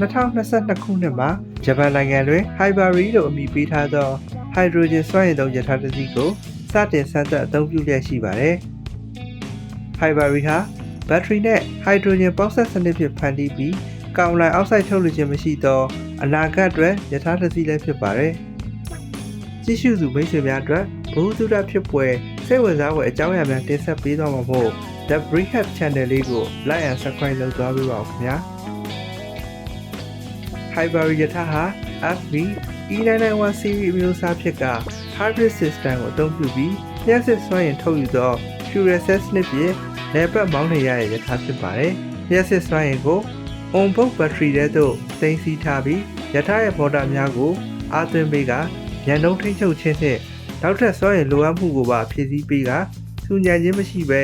2022ခုနှစ်မှာဂျပန်နိုင်ငံတွင် Hibari လို့အမည်ပေးထားသော hydrogen စွမ်းအင်သုံးရထားတစ်စီးကိုစတင်စမ်းသပ်အသုံးပြုလျက်ရှိပါတယ်။ Hibari ဟာဘက်ထရီနဲ့ hydrogen ပေါင်းစပ်စနစ်ဖြင့်ဖန်တီးပြီးကာဗွန်ဒိုင်အောက်ဆိုက်ထုတ်လွှတ်ခြင်းမရှိသောအနာဂတ်အတွက်ရထားတစ်စီးလည်းဖြစ်ပါတယ်။ကြည့်ရှုသူမိတ်ဆွေများအတွက်ဘ ഹു တုဒဖြစ်ပွဲစိတ်ဝင်စားဖွယ်အကြောင်းအရာများတင်ဆက်ပေးသွားမှာမို့ The Rehab Channel လေးကို like and subscribe လုပ်သွားပေးပါဦးခင်ဗျာ Hibari ယထာဟာ FV E991 series အမျိုးအစားဖြစ်က hybrid system ကိုအသုံးပြုပြီးလျှက်စစ်စွမ်းရည်ထုတ်ယူသော fuel cell စနစ်ဖြင့်လေပတ်မောင်းနေရတဲ့ယထာဖြစ်ပါတယ်။လျှက်စစ်စွမ်းရည်ကို on-board battery ထဲသို့သိမ်းဆည်းထားပြီးယထာရဲ့မော်တာများကိုအားသွင်းပေးကရန်တုံးထိန်းချုပ်ခြင်းဖြင့်နောက်ထပ်စွမ်းရည်လိုအပ်မှုကိုပါဖြည့်ဆည်းပေးကစူညံခြင်းမရှိဘဲ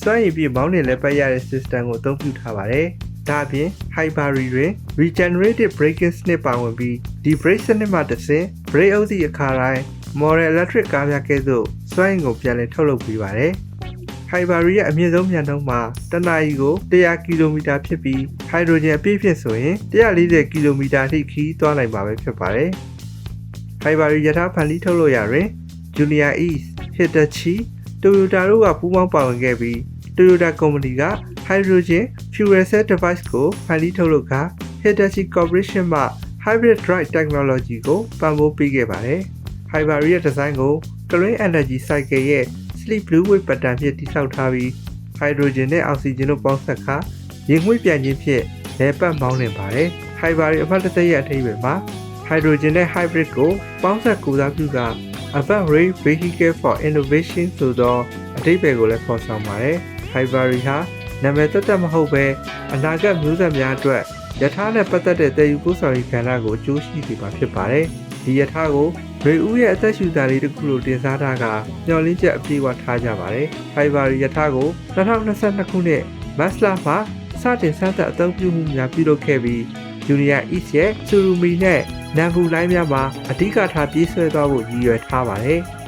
စွမ်းရည်ပြည့်မောင်းနေလဲပတ်ရတဲ့ system ကိုအသုံးပြုထားပါတယ်။ ဒါအပြင် Hibari တွင် regenerative braking စနစ်ပါဝင်ပြီးဒီ brake စနစ်မှတစ်ဆင့် brake အုပ်စီအခါတိုင်း model electric ကားများကဲ့သို့စွမ်းအင်ကိုပြန်လည်ထုတ်လုပ်ပေးပါတယ်။ Hibari ရဲ့အမြင့်ဆုံးမြန်နှုန်းမှာတစ်နာရီကို100ကီလိုမီတာဖြစ်ပြီး hydrogen အပြည့်ဖြစ်ဆိုရင်140ကီလိုမီတာထိခရီးသွားနိုင်မှာပဲဖြစ်ပါတယ်။ Hibari ယထာဖန်တီးထုတ်လုပ်ရာတွင် Junior East, Hitachi, Toyota တို့ကပူးပေါင်းပါဝင်ခဲ့ပြီး Toyota ကုမ္ပဏီက Hydrogen Fuel Cell Device ကိုဖန်တီးထုတ်လုပ်ကာ Hitachi Corporation မှ Hybrid Drive Technology ကိုပံ့ပိုးပေးခဲ့ပါတယ်။ Hibari ရဲ့ဒီဇိုင်းကို Clean Energy Cycle ရဲ့ Sleep Blue Wave Pattern ဖြင့်တည်ဆောက်ထားပြီး Hydrogen နဲ့ Oxygen တို့ပေါင်းစပ်ခါရေငွေ့ပြန်ခြင်းဖြင့်လဲပတ်မောင်းနေပါတယ်။ Hibari အမှတ်တရရဲ့အထိပ္ပယ်မှာ Hydrogen နဲ့ Hybrid ကိုပေါင်းစပ်ကူစားပြုက Above Rail Vehicle for Innovation ဆိုသောအထိပ္ပယ်ကိုလည်းဖော်ဆောင်ပါတယ်။ Hibari ဟာ နာမည်သက်သက်မဟုတ်ပဲအနာဂတ်မျိုးဆက်များအတွက်ယထာနဲ့ပတ်သက်တဲ့တည်ယူပို့ဆောင်ရေးကဏ္ဍကိုအကျိုးရှိစေမှာဖြစ်ပါတယ်။ဒီယထာကိုရေဦးရဲ့အသက်ရှူတာလေးတစ်ခုလိုတင်စားထားကမျှော်လင့်ချက်အပြည့်အဝထားကြပါတယ်။ Hibari ယထာကို2022ခုနှစ်မတ်လမှာစတင်စမ်းသပ်အသုံးပြုမှုများပြုလုပ်ခဲ့ပြီး Junior East ရဲ့ Surumi နဲ့နမ်ဘူလိုင်းများမှာအဓိကထားပြေးဆွဲသွားဖို့ရည်ရွယ်ထားပါတယ်။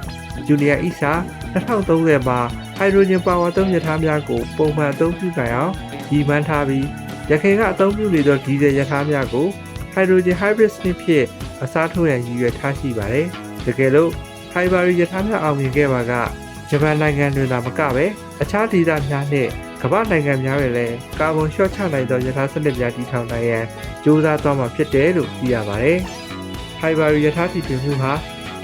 Junior East ဟာ2030မှာ Hydrogen Power သုံးရထားများကိုပုံမှန်အသုံးပြုနိုင်အောင်ရည်မှန်းထားပြီးရခိုင်ကအသုံးပြုနေသောဒီဇယ်ရထားများကို Hydrogen Hybrid စနစ်ဖြင့်အစားထိုးရန်ရည်ရွယ်ထားရှိပါတယ်။တကယ်လို့ Hibari ရထားများအောင်မြင်ခဲ့ပါကဂျပန်နိုင်ငံတွင်သာမကပဲအခြားဒေသများနှင့်ကမ္ဘာနိုင်ငံများတွင်လည်းကာဗွန်လျှော့ချနိုင်သောရထားစနစ်များတည်ထောင်နိုင်ရန်ကြိုးစားသွားမှာဖြစ်တယ်လို့သိရပါတယ်။ Hibari ရထားတည်ထွင်မှုဟာ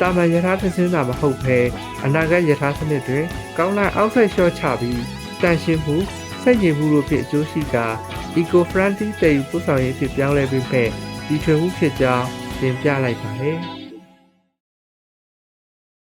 တာမန်ရထားတစ်စင်းသာမဟုတ်ဘဲအနာဂတ်ရထားစနစ်တွင် ကောင်းတဲ့အောက်ဆိုင်လျှော့ချပြီးတန်ရှင်းမှုစိတ်ငြိမ်မှုတို့ဖြင့်အကျိုးရှိကာ eco friendly တည်ယူပို့ဆောင်ရေးဖြစ်ပြောင်းလဲပြီးမဲ့ဒီထွင်မှုဖြစ်ကြောင်းသင်ပြလိုက်ပါတယ်။